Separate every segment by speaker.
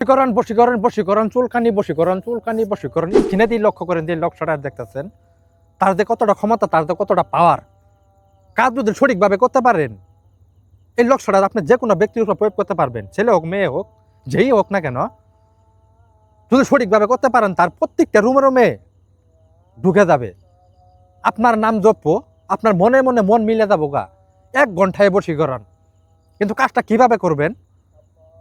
Speaker 1: বশীকরণ বশীকরণ বশীকরণ, চুলকানি বশীকরণ চুলকানি, বশীকরণ। কিনে দিয়ে লক্ষ্য করেন যে লক্ষ্যটা দেখতেছেন। তার যে কতটা ক্ষমতা, তার যে কতটা পাওয়ার কাজ যদি সঠিকভাবে করতে পারেন, এই লক্ষ্যটা আপনি যে কোনো ব্যক্তির উপর প্রয়োগ করতে পারবেন, ছেলে হোক, মেয়ে হোক, যেই হোক না কেন। যদি সঠিকভাবে করতে পারেন, তার প্রত্যেকটা রুমে রুমে ঢুকে যাবে। আপনার নাম জপ্য আপনার মনে মনে মন মিলে যাব গা এক ঘন্টায় বশীকরণ। কিন্তু কাজটা কীভাবে করবেন?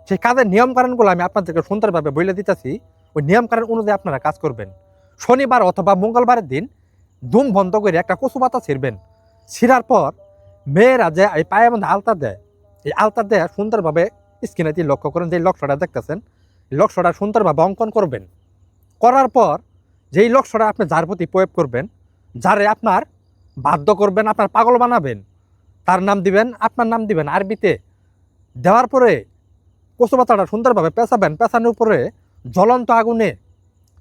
Speaker 1: সেই কাজের নিয়ম কারণগুলো আমি আপনাদেরকে সুন্দরভাবে বলে দিতেছি, ওই নিয়ম কারণ অনুযায়ী আপনারা কাজ করবেন। শনিবার অথবা মঙ্গলবারের দিন দুম বন্ধ করে একটা কচু পাতা ছিঁড়বেন। ছিঁড়ার পর মেয়েরা যে এই পায়ের মধ্যে আলতা দেয়, এই আলতা দেয় সুন্দরভাবে স্কিনে দিয়ে লক্ষ্য করেন যে লক্ষ্যটা দেখতেছেন লক্ষ্যটা সুন্দরভাবে অঙ্কন করবেন। করার পর যেই লক্ষ্যটা আপনি যার প্রতি প্রয়োগ করবেন, যারে আপনার বাধ্য করবেন, আপনার পাগল বানাবেন, তার নাম দিবেন, আপনার নাম দিবেন আরবিতে। দেওয়ার পরে কচু পাতাটা সুন্দরভাবে পেঁচাবেন, পেঁচানোর উপরে জ্বলন্ত আগুনে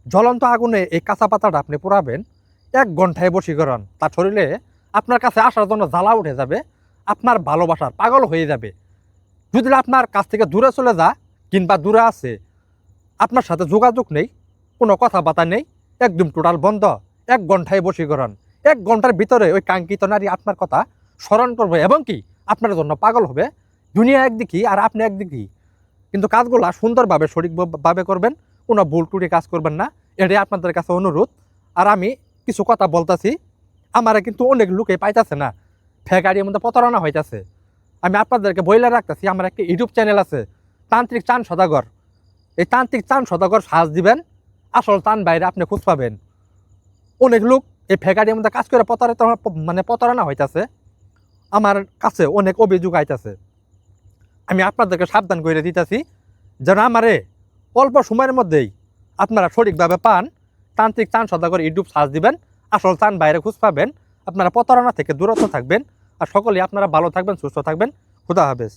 Speaker 1: জ্বলন্ত আগুনে এই কাঁচা পাতাটা আপনি পোড়াবেন, এক ঘন্টায় বশীকরণ। তার শরীরে আপনার কাছে আসার জন্য জ্বালা উঠে যাবে, আপনার ভালোবাসার পাগল হয়ে যাবে। যদি আপনার কাছ থেকে দূরে চলে যা কিংবা দূরে আছে আপনার সাথে যোগাযোগ নেই, কোনো কথাবার্তা নেই, একদম টোটাল বন্ধ, এক ঘন্টায় বশীকরণ। এক ঘণ্টার ভিতরে ওই কাঙ্ক্ষিত নারী আপনার কথা স্মরণ করবে এবং কি আপনার জন্য পাগল হবে। দুনিয়া একদিকে আর আপনি একদিকে কিন্তু কাজগুলা সুন্দরভাবে, সঠিকভাবে করবেন, কোনো ভুল টুটি কাজ করবেন না। এটাই আপনাদের কাছে অনুরোধ। আর আমি কিছু কথা বলতেছি, আমারে কিন্তু অনেক লোকে পাইতেছে না। ফেকারির মধ্যে প্রতারণা হইতাছে। আমি আপনাদেরকে বইলে রাখতেছি, আমার একটা ইউটিউব চ্যানেল আছে, তান্ত্রিক চান সদাগর। এই তান্ত্রিক চান সদাগর সাজ দিবেন, আসল চান বাইরে আপনি খোঁজ পাবেন। অনেক লোক এই ফেকারির মধ্যে কাজ করে প্রতারিত মানে প্রতারণা হইতাছে। আমার কাছে অনেক অভিযোগ আইতাছে। আমি আপনাদেরকে সাবধান করে দিতেছি, যেন আমারে অল্প সময়ের মধ্যেই আপনারা সঠিকভাবে পান, তান্ত্রিক চান করে ইউটিউব সার্চ দিবেন, আসল চান বাইরে খুঁজ পাবেন, আপনারা প্রতারণা থেকে দূরত্ব থাকবেন, আর সকলেই আপনারা ভালো থাকবেন, সুস্থ থাকবেন। খুদা হাফেজ।